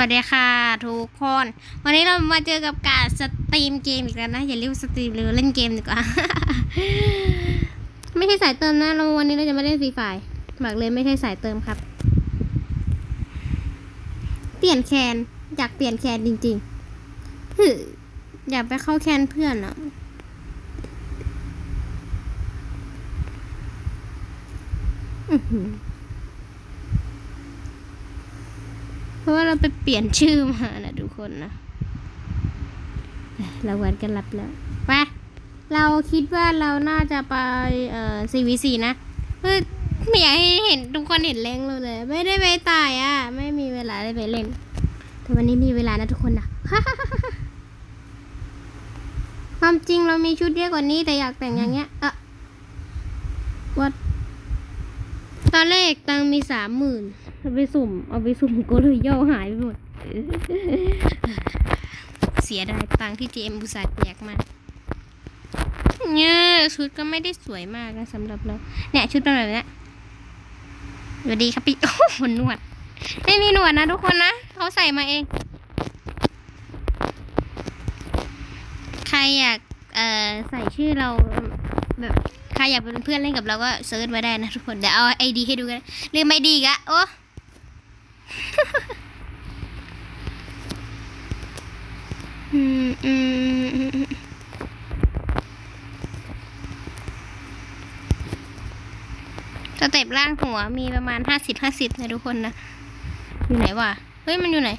วัสดีค่ะทุกคน วันนี้เรามาเจอกับการสตรีมเกมอีกแล้วนะ อย่าเรียกสตรีมเลยเล่นเกมดีกว่า ไม่ใช่สายเติมนะเราวันนี้เราจะมาเล่นฟรีไฟบอกเลยไม่ใช่สายเติมครับ เปลี่ยนแคนอยากเปลี่ยนแคนจริงๆฮึอยากไปเข้าแคนเพื่อนอะอือหือ เพราะว่าเราไปเปลี่ยนชื่อมานะทุกคนนะเราวันกันรับแล้วไปเราคิดว่าเราน่าจะไปเอ่อ CVC นะเฮ้ยไม่อยากให้เห็นทุกคนเห็นแรงเราเลย ไม่ได้ไปตายอะ ไม่มีเวลาได้ไปเล่น แต่วันนี้มีเวลานะทุกคนนะความจริงเรามีชุดเยอะกว่านี้แต่อยากแต่งอย่างเงี้ย เอะวัดตอนแรกตังมีสามหมื่น เอาไปสุ่ม เอาไปสุ่มก็เลยย่อหายไปหมด เสียดายตังค์ที่เจมบุษาห์แจกมาเนี่ยชุดก็ไม่ได้สวยมากนะสำหรับเรา เนี่ยชุดเป็นแบบนี้สวัสดีครับพี่โอ้โหหนวด ไม่มีหนวดนะทุกคนนะเขาใส่มาเอง ใครอยากเอ่อใส่ชื่อเราแบบใครอยากเป็นเพื่อนเล่นกับเราก็เซิร์ชมาได้นะทุกคนเดี๋ยวเอาไอดีให้ดูกันลืมไอดีกะโอ้ อืมอืมสเต็ปล่างหัวมีประมาณห้าสิบห้าสิบนะทุกคนนะ อยู่ไหนวะ เฮ้ย มันอยู่ไหน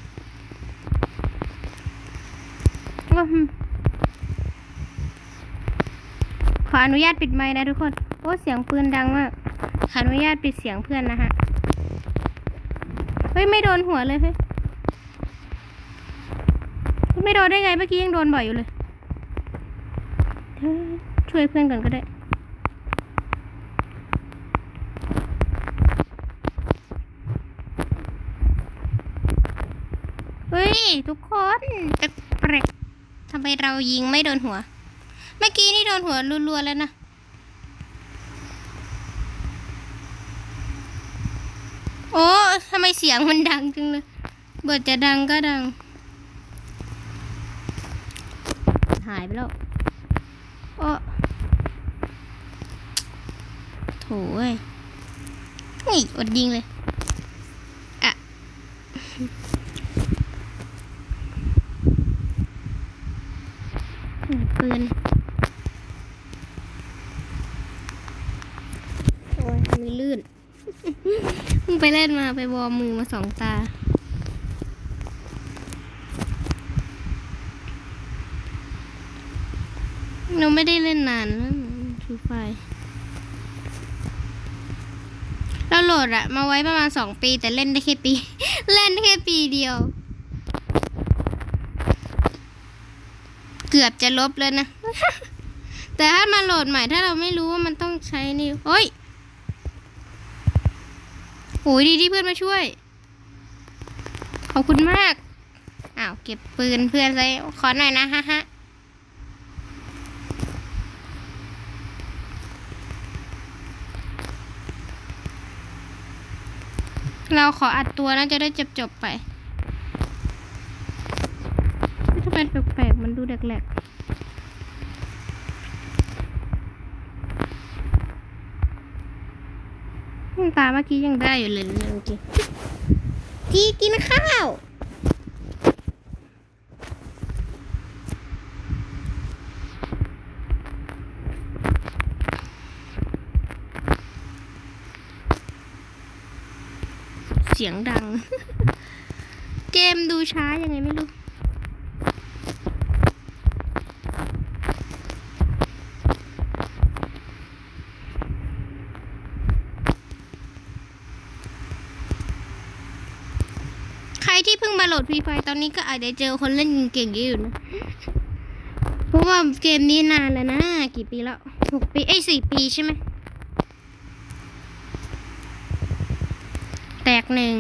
ขออนุญาตปิดไมค์นะทุกคน โอ้ เสียงปืนดังมาก ขออนุญาตปิดเสียงเพื่อนนะฮะ เฮ้ยไม่โดนหัวเลยเฮ้ยไม่โดนได้ไงเมื่อกี้ยังโดนบ่อยอยู่เลย ช่วยเพื่อนก่อนก็ได้ เฮ้ย ทุกคนแปลกๆทำไมเรายิงไม่โดนหัว เมื่อกี้นี่โดนหัวรัวๆแล้วนะ โอ้ทำไมเสียงมันดังจังเลยเบิดจะดังก็ดัง หายไปแล้วโอ้โถเอ้ยนี่อดยิงเลยอะปืน โอ้ยมือลื่น มึ งไปเล่นมาไปวอร์มมือมาสองตา เราไม่ได้เล่นนานแล้วทูไฟ เราโหลดอะมาไว้ประมาณสองปี แต่เล่นได้แค่ปี เล่นได้แค่ปีเดียว เกือบจะลบแล้วนะ แต่ถ้ามาโหลดใหม่ถ้าเราไม่รู้ว่ามันต้องใช้นี่โอ้ย โอ้ยดีที่เพื่อนมาช่วย ขอบคุณมาก อ้าว เก็บปืนเพื่อนใส่ขอหน่อยนะฮะฮะเราขออัดตัวนะจะได้จบจบไปทำไมแปลกๆมันดูแหลกๆ ตาเมื่อกี้ยังได้อยู่เลยนะเมื่อกี้ที่กินข้าว เสียงดัง เกมดูช้ายังไงไม่รู้ ที่เพิ่งมาโหลดฟรีไฟตอนนี้ก็อาจจะเจอคนเล่นเก่งๆอยู่นะ เพราะว่าเกมนี้นานแล้วนะ กี่ปีแล้วหกปีเอ้สี่ปีใช่ไหม แตกหนึ่ง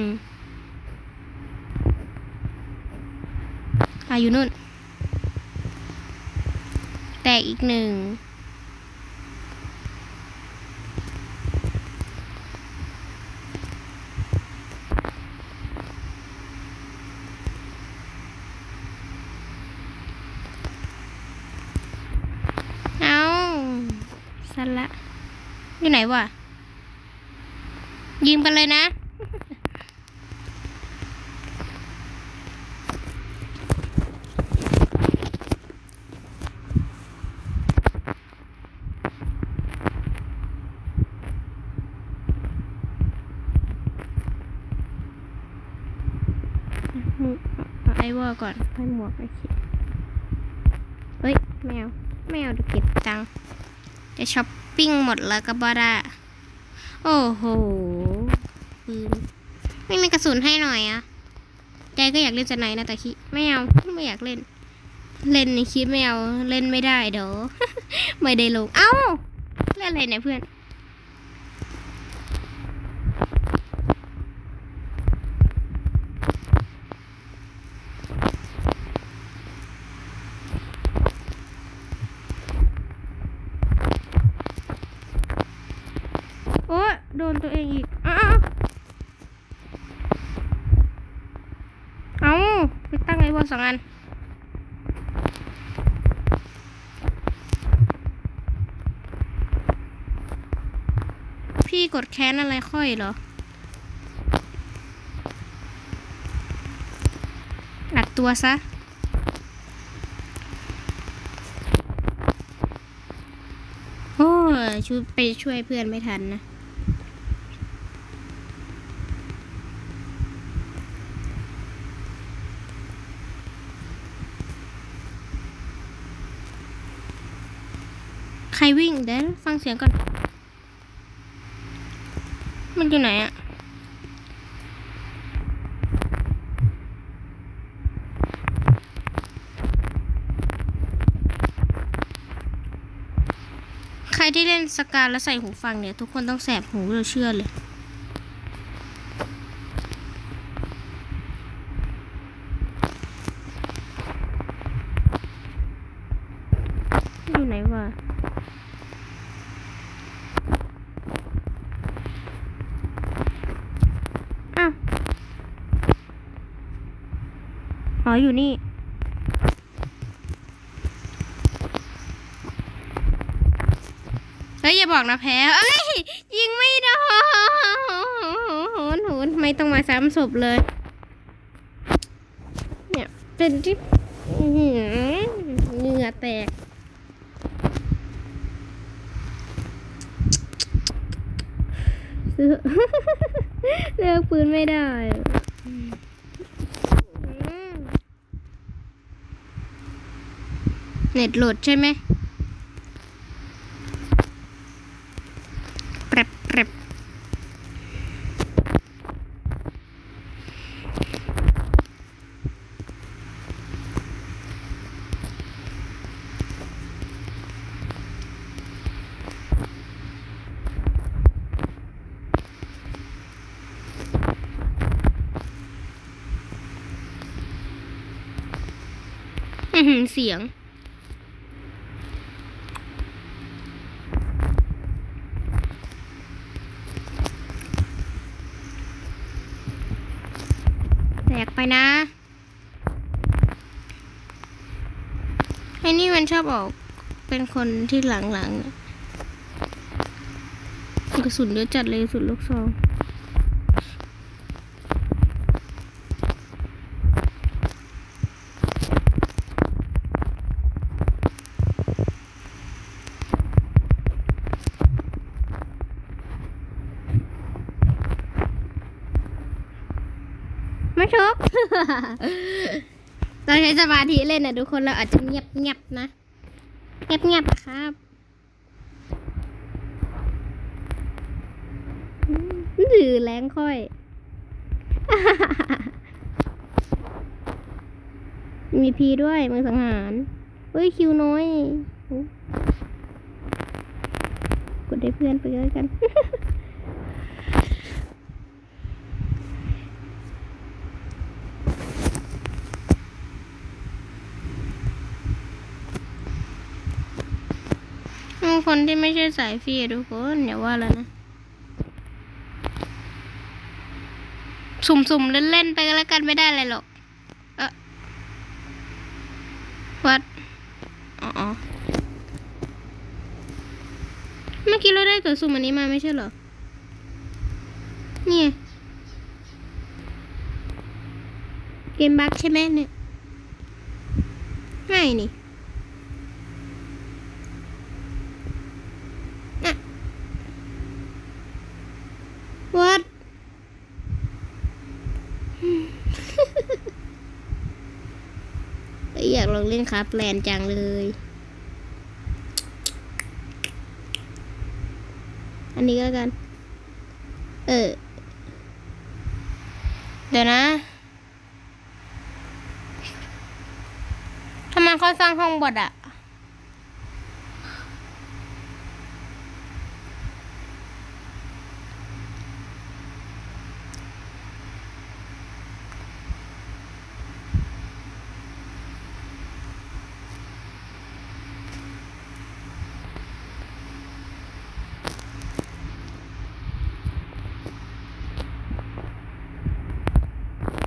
อาอยู่นู่น แตกอีกหนึ่ง นละ อยู่ ไหนวะยืมกันเลยนะเอาไอวอก่อนให้หมวกไปคิดเฮ้ย แมว แมวดูเก็บตังค์ จะช้อปปิ้งหมดแล้วก็บ่ได้โอ้โหปืนไม่มีกระสุนให้หน่อยอะใจก็อยากเล่นจะไหนนะแต่คิดไม่เอาไม่อยากเล่น เล่นในคิดไม่เอาเล่นไม่ได้เด้อไม่ได้ลงเอ้าเล่นอะไรเนี่ยเพื่อน โอ้ยโดนตัวเองอีก อ้าวเอาไปตั้งไอ้บอล สองอันพี่กดแค้นอะไรค่อยเหรอ อัดตัวซะโอ้ยช่วยไปช่วยเพื่อนไม่ทันนะ รวิ่งเดี๋ยวฟังเสียงก่อน มันอยู่ไหนอะใครที่เล่นสกาแล้วใส่หูฟังเนี่ย ทุกคนต้องแสบหูเราเชื่อเลยไหนวะ อ้าว อออยู่นี่ เฮ้ย อย่าบอกนะแพ้เอ้ย ยิงไม่โดนโหนไม่ต้องมาซ้ำศพเลย เนี่ยเป็นที่เหงื่อแตกเลือกปืนไม่ได้อะอืม เน็ตโหลดใช่ไหมแปรบแปรบเสียง แตกไปนะไอ้นี่มันชอบออกเป็นคนที่หลังๆกระสุนเยอะจัดเลยกระสุนลูกซอง ไม่ชกเราใช้สมาธิเล่นนะทุกคนเราอาจจะเงียบเงียบๆนะเงียบเงียบๆอะครับถือแรงค่อยมีพีด้วยมือสังหารเฮ้ยคิวน้อย กดได้เพื่อนไปเลยกัน คนที่ไม่ใช่สายฟรีทุกคนอย่าว่าแล้วนะ สุ่มๆ เล่นๆ ไปก็แล้วกันไม่ได้อะไรหรอกเออวัด อ๋อ เมื่อกี้เราได้ตัวสุ่มอันนี้มาไม่ใช่เหรอ เนี่ย เกมบักใช่ไหมเนี่ย ไม่นี่อะ what เอ้ยอยาก ลองเล่นครับแลนจังเลย อันนี้ก็แล้วกัน เออ เดี๋ยวนะทำไมเขาสร้างห้องบดอะ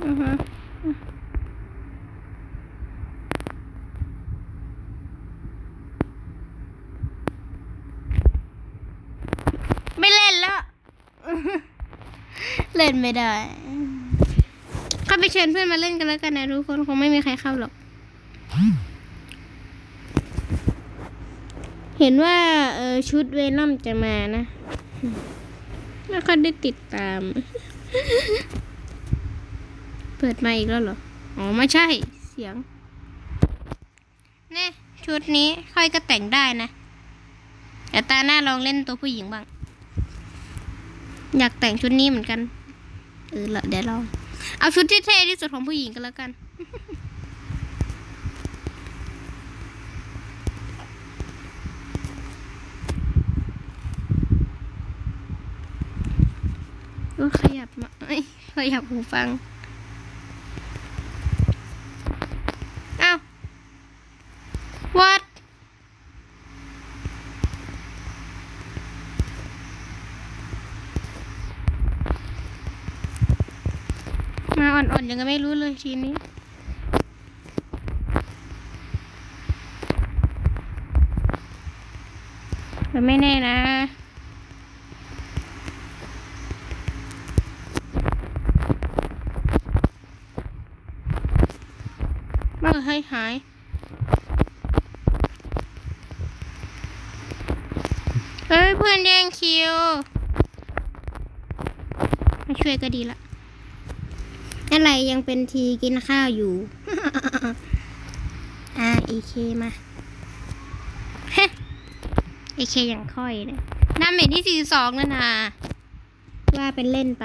อือฮะไม่เล่นแล้ว เล่นไม่ได้ เข้าไปเชิญเพื่อนมาเล่นกันแล้วกันนะทุกคนคงไม่มีใครเข้าหรอก เห็นว่าเออชุดเวนอมจะมานะ ไม่ค่อยได้ติดตาม เปิดมาอีกแล้วเหรอ อ๋อ ไม่ใช่ เสียงนี่ชุดนี้ค่อยก็แต่งได้นะแต่ตาหน้าลองเล่นตัวผู้หญิงบ้าง อยากแต่งชุดนี้เหมือนกัน เออเดี๋ยวลอง เอาชุดที่เท่ที่สุดของผู้หญิงกันแล้วกันโอ้ขยับมาขยับหูฟัง อ้าว what มา อ่อนยังไม่รู้เลยทีนี้แต่ไม่แน่นะมาให้หายเฮ้ยเพื่อนแย่งคิว มาช่วยก็ดีละ อะไรยังเป็นทีกินข้าวอยู่ อ่าเอเคมาเฮ้เอเคยังค่อยเลยน้ำเม็นที่สี่สองแล้วนะว่าเป็นเล่นไป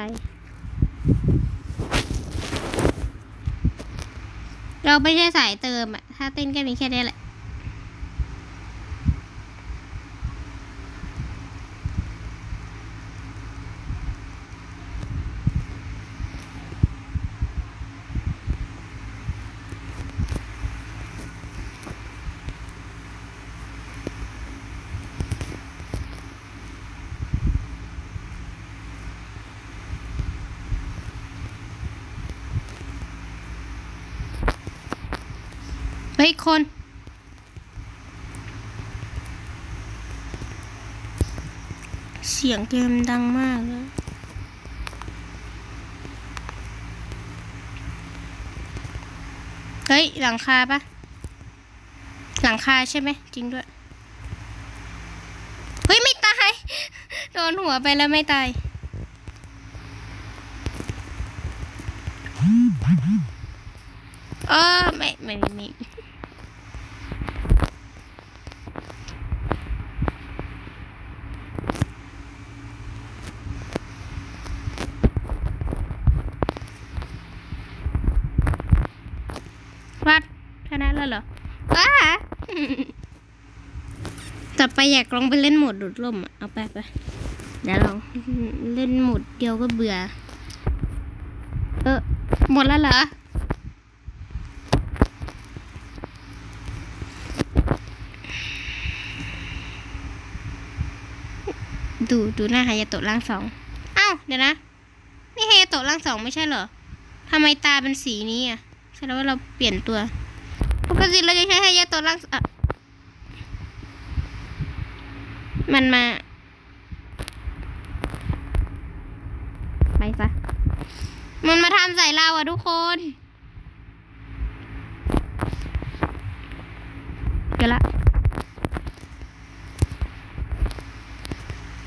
เราไม่ใช่สายเติมอะถ้าเต้นก็มีแค่นี้แหละ ฮ้ยคน เสียงเกมดังมากเลยเฮ้ย หลังคาปะหลังคาใช่ไหมจริงด้วย เฮ้ย ไม่ตาย โดนหัวไปแล้วไม่ตายเออไม่ ไม่ไม่ไม่วัดชนะแล้วเหรอว้า ต่ อไปอยากลองไปเล่นโหมดดูดล่มอะเอาไปไปเดี๋ยวลองเล่นโหมดเดียวก็เบื่อ เออหมดแล้วเหรอดูดูหน้าฮายาโตะร่างสองอ้าวเดี๋ยวนะ นี่ฮายาโตะร่างสองไม่ใช่เหรอทำไมตาเป็นสีนี้อะแสดงว่าเราเปลี่ยนตัว ปกติเราจะใช้ฮายาโตะร่างสอะ มันมา ไปซะ มันมาทำใส่เราอะทุกคนเดี๋ยวละ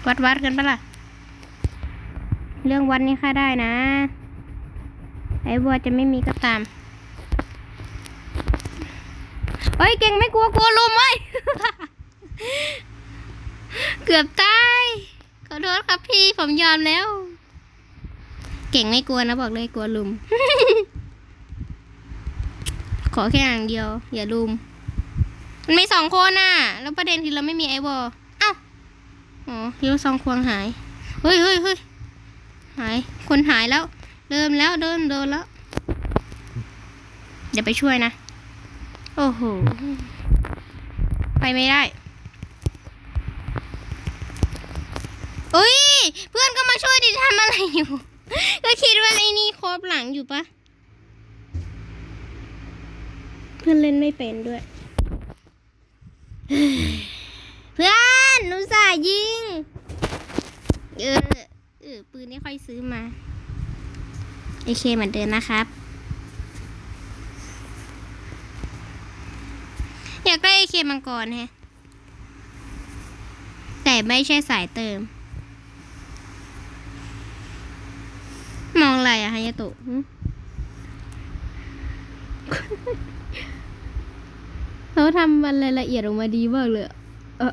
วัดวัดกันปะล่ะ เรื่องวัดนี้ค่าได้นะ ไอ้บัวจะไม่มีก็ตามเฮ้ย เก่งไม่กลัวกลัวลมเว้ย เกือบตาย ขอโทษครับพี่ผมยอมแล้ว เก่งไม่กลัวนะบอกเลยกลัวลุม ขอแค่อย่างเดียว อย่าลุม มันมีสองคนน่ะ แล้วประเด็นคือเราไม่มีไอ้บอเอ้า อ๋อฮิวซองควงหาย เฮ้ยเฮ้ยเฮ้ยหาย คนหายแล้วเดินแล้วเดินเดินแล้ว เดี๋ยวไปช่วยนะ โอ้โห ไปไม่ได้ อุ้ย เพื่อนก็มาช่วยดิทำอะไรอยู่ ก็คิดว่าไอ้นี่ครบหลังอยู่ปะเพื่อนเล่นไม่เป็นด้วย เพื่อนหนูสาห์ยิง เออเออปืนนี่ค่อยซื้อมาเอเคเหมือนเดิมนะครับ อยากได้เอเคมังกรแฮะแต่ไม่ใช่สายเติม มองอะไรอะฮายาโตะเขาทำมันรายละเอียดออกมาดีมากเลยเออ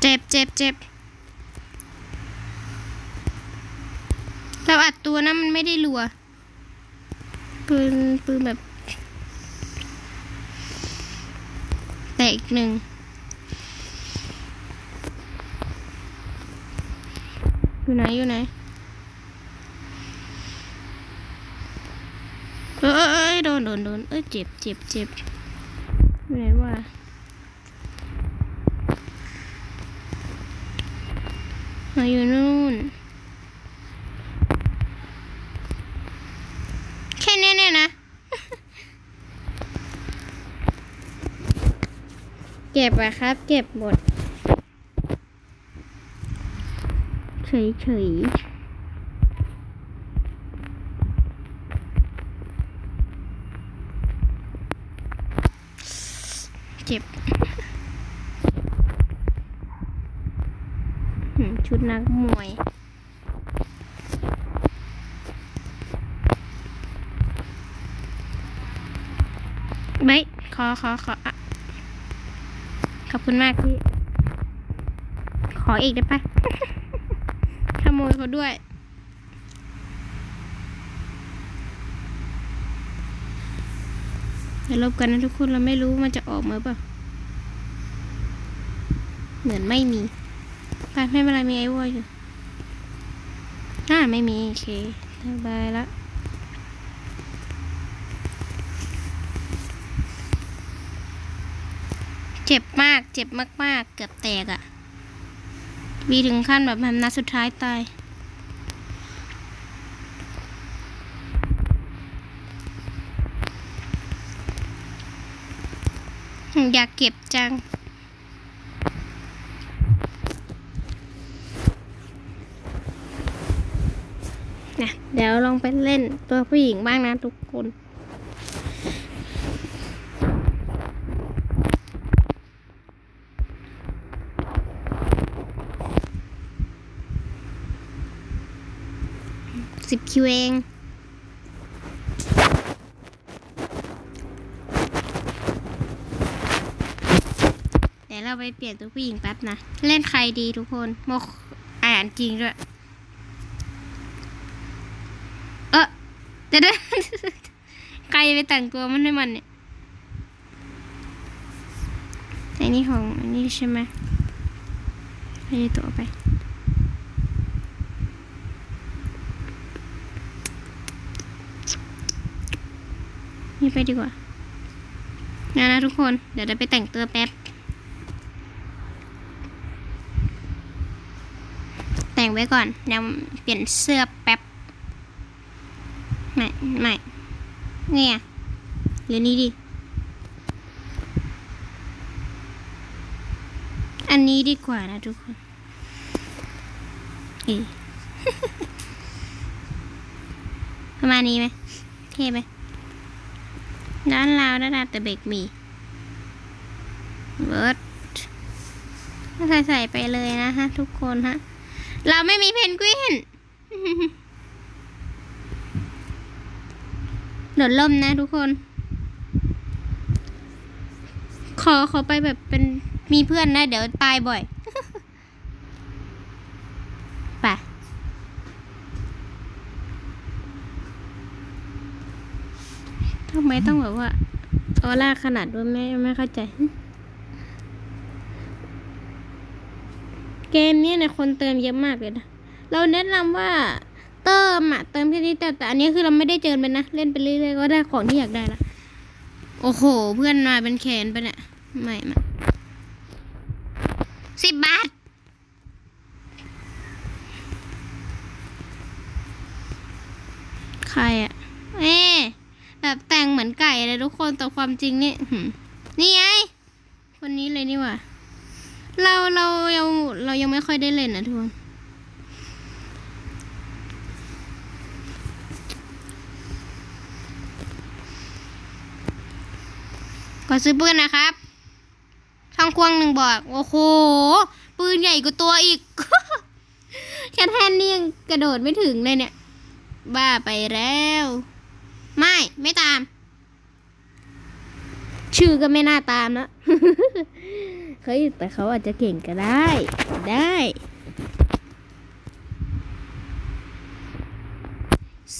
เจ็บเจ็บเจ็บ เราอัดตัวนะมันไม่ได้รัว ปืนปืนแบบแต่อีกหนึ่งอยู่ไหนอยู่ไหนเอยเอยโดนโดนโดนเอ้ยเจ็บเจ็บเจ็บอยู่ไหนวะมาอยู่นู่น แค่เนี้ยเนี่ยนะ เก็บอะครับ เก็บหมด เฉยเฉยเจ็บ ชุดนักมวยไม่ขอขอขอ คุณมากพี่ ขออีกได้ปะขโมยเขาด้วยเดี๋ยวลบกันนะทุกคนเราไม่รู้มันจะออกมาเปล่า เหมือนไม่มีไปไม่เป็นไรมีไอ้วออยู่อ่าไม่มี โอเคสบายละ เจ็บมาก เจ็บมาก ๆ เกือบแตกอะ่ะ มีถึงขั้นแบบทำนัดสุดท้ายตาย อยากเก็บจัง นะ เดี๋ยวลองไปเล่นตัวผู้หญิงบ้างนะทุกคน คิวเองเดี๋ยวเราไปเปลี่ยนตัวผู้หญิงแป๊บนะ เล่นใครดีทุกคนโมกอ่านจริงด้วย เออเดี๋ยวเดี๋ยวใครไปแต่งตัวมันให้มันเนี่ยอ้นี่ของอันนี้ใช่ไหมให้ตัวไป นี่ไปดีกว่านะนะทุกคน เดี๋ยวจะไปแต่งตัวแป๊บแต่แต่งไว้ก่อนยังเปลี่ยนเสื้อแป๊บ ไม่ไม่เนี่ยหรือนี้ดิ อันนี้ดีกว่านะทุกคนเอประมาณนี้ไหมเท่ไหม ด้านลาวด้านลาแต่เบรกมีเบิร์ดใส่ใส่ไปเลยนะฮะ ทุกคนฮะ เราไม่มีเพนกวินโดดล่มนะทุกคน ขอขอไปแบบเป็นมีเพื่อนนะ เดี๋ยวตายบ่อย ไป ทำไมต้องแบบว่าออร่าขนาดด้ว่าไม่ไม่เข้าใจ เกมนี้เนี่ยคนเติมเยอะมากเลยนะ เราแนะนำว่าเติมอะเติมแค่นี้แต่แต่อันนี้คือเราไม่ได้เจอมันนะ เล่นไปเรื่อยๆก็ได้ของที่อยากได้ละโอ้โห เพื่อนมาเป็นแขนไปเนี่ยไม่มาสิบบาทใครอะเอ๊ แบบแต่งเหมือนไก่เลยทุกคนแต่ความจริงนี่นี่ไงคนนี้เลยนี่ว่าเราเรายังเรายังไม่ค่อยได้เล่นนะทุกคนก็ซื้อปืนนะครับช่องควงหนึ่งบอก โอ้โห ปืนใหญ่กว่าตัวอีก แค่แทนนี่ยังกระโดดไม่ถึงเลยเนี่ย บ้าไปแล้ว ไม่ ไม่ตาม ชื่อก็ไม่น่าตามนะเฮ้ยแต่เขาอาจจะเก่งก็ได้ ได้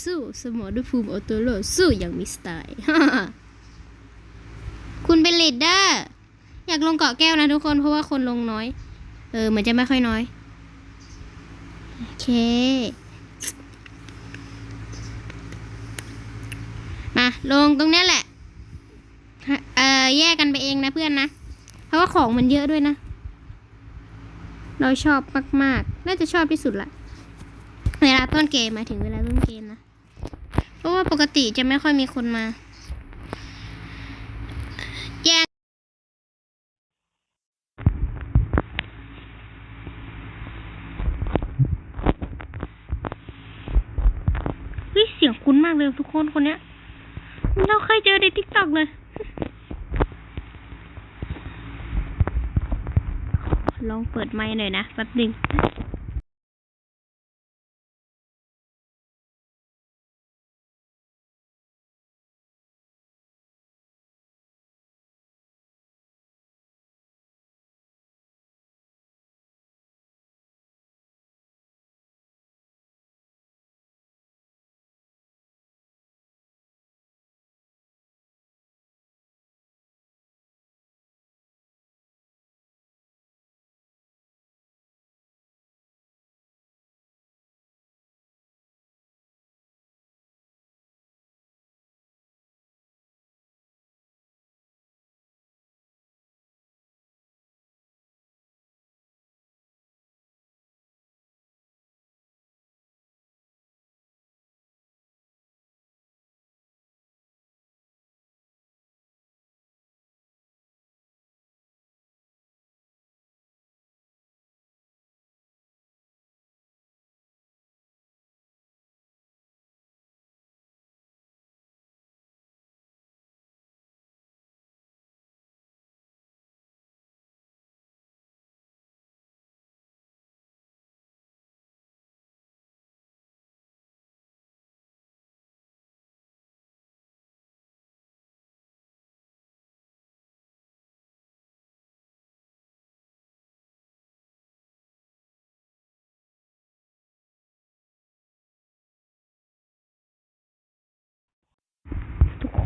สู้สมอด้วยภูมิออโตโรสู้อย่างมีสไตล์คุณเป็นลดเดอร์ อยากลงเกาะแก้วนะทุกคนเพราะว่าคนลงน้อย เออเหมือนจะไม่ค่อยน้อย โอเค มาลงตรงนี้แหละ เอ่อแยกกันไปเองนะเพื่อนนะ เพราะว่าของมันเยอะด้วยนะ เราชอบมากๆ น่าจะชอบที่สุดละ เวลาต้นเกมหมายถึงเวลาต้นเกมนะ เพราะว่าปกติจะไม่ค่อยมีคนมา แยกเฮ้ยเสียงคุ้นมากเลยทุกคนคนเนี้ย เราเคยเจอในทิกตอกเลยลองเปิดไมค์หน่อยนะแป๊บหนึ่ง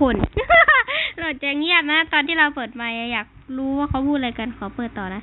คน เราจะเงียบนะ ตอนที่เราเปิดไมค์อะอยากรู้ว่าเขาพูดอะไรกันขอเปิดต่อนะ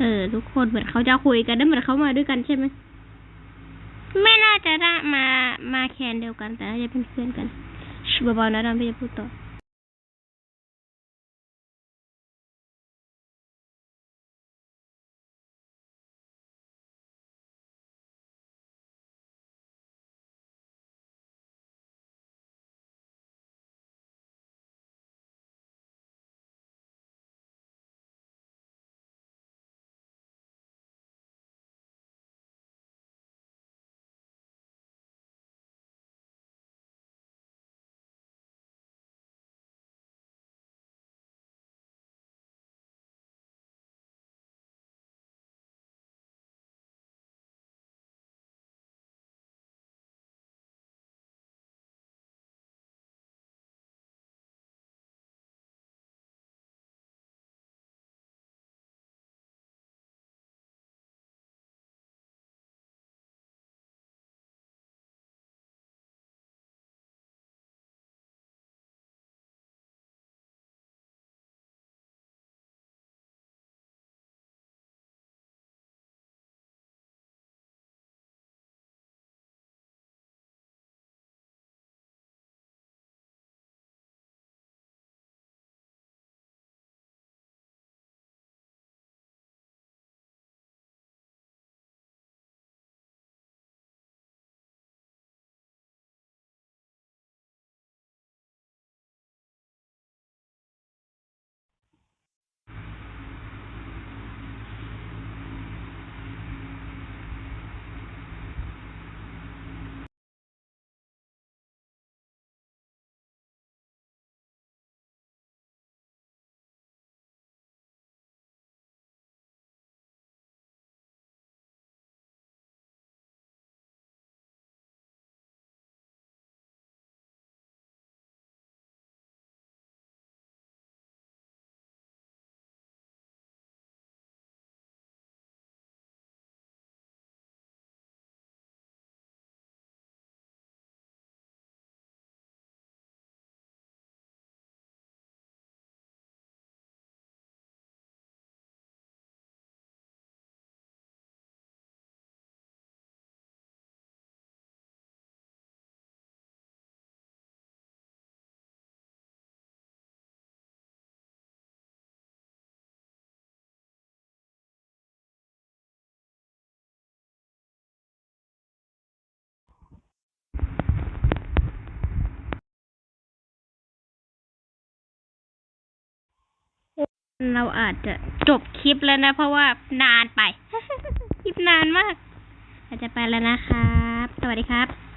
เออ ทุกคนเหมือนเขาจะคุยกันได้เหมือนเขามาด้วยกันใช่ไหมไม่น่าจะได้มามาแคนเดียวกัน แต่น่าจะเป็นเพื่อนกันชูบาๆนะดอนพี่จะพูดต่อ เราอาจจะจบคลิปแล้วนะ เพราะว่านานไป คลิปนานมาก อาจจะไปแล้วนะครับ สวัสดีครับ